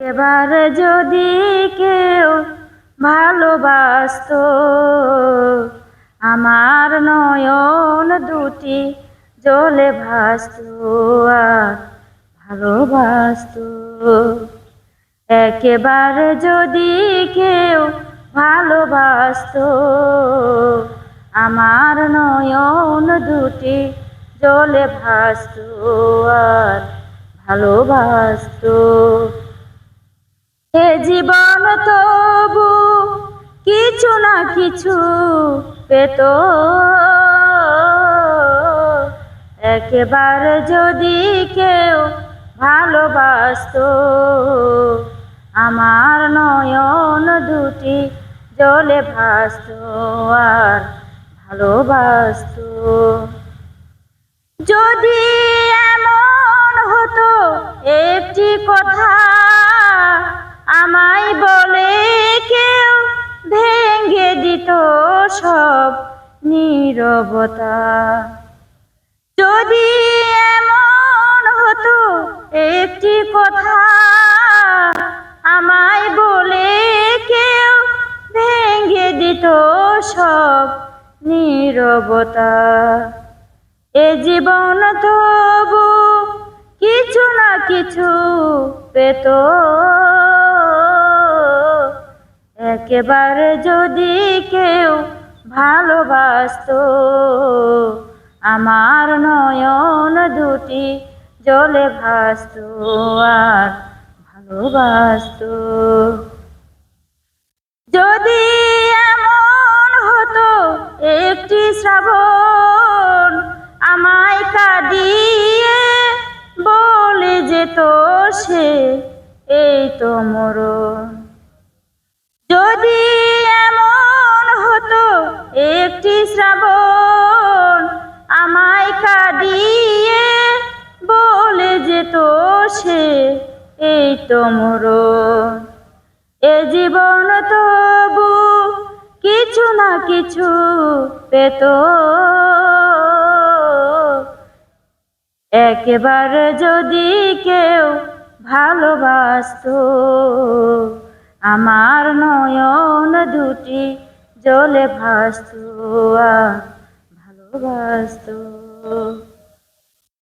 এবার যদি কেউ ভালোবাসত, আমার নয়ন দুটি জলে ভাসত আর ভালোবাসত। একেবারে যদি কেউ ভালোবাসত, আমার নয়ন দুটি জলে ভাসত আর ভালোবাসত। তবু কিছু না কিছু পেত। একেবারে যদি কেউ ভালোবাসত, আমার নয়ন দুটি জলে ভাসত আর ভালোবাসত। যদি এমন হতো একটি কথা সব নীরবতা। যদি এমন হতো একটি কথা, আমায় বলে কেউ ভেঙে দিত সব নীরবতা। এ জীবন তবু কিছু না কিছু পেত। একেবারে যদি কেউ ভালোবাসত। আমার নয়ন দুটি জলে ভাসত আর ভালোবাসত। যদি এমন হতো একটি শ্রাবণ আমায় কাঁদিয়ে বলে যেত সে, এই তো মরণ। যদি একটি শ্রাবণ আমায় কাঁদিয়ে বলে যেত সে, এই তো মরণ। এ জীবন তবু কিছু না কিছু পেত। একেবারে যদি কেউ ভালোবাসত, আমার নয়ন দুটি জলে ভাসতো ভালোবাসতো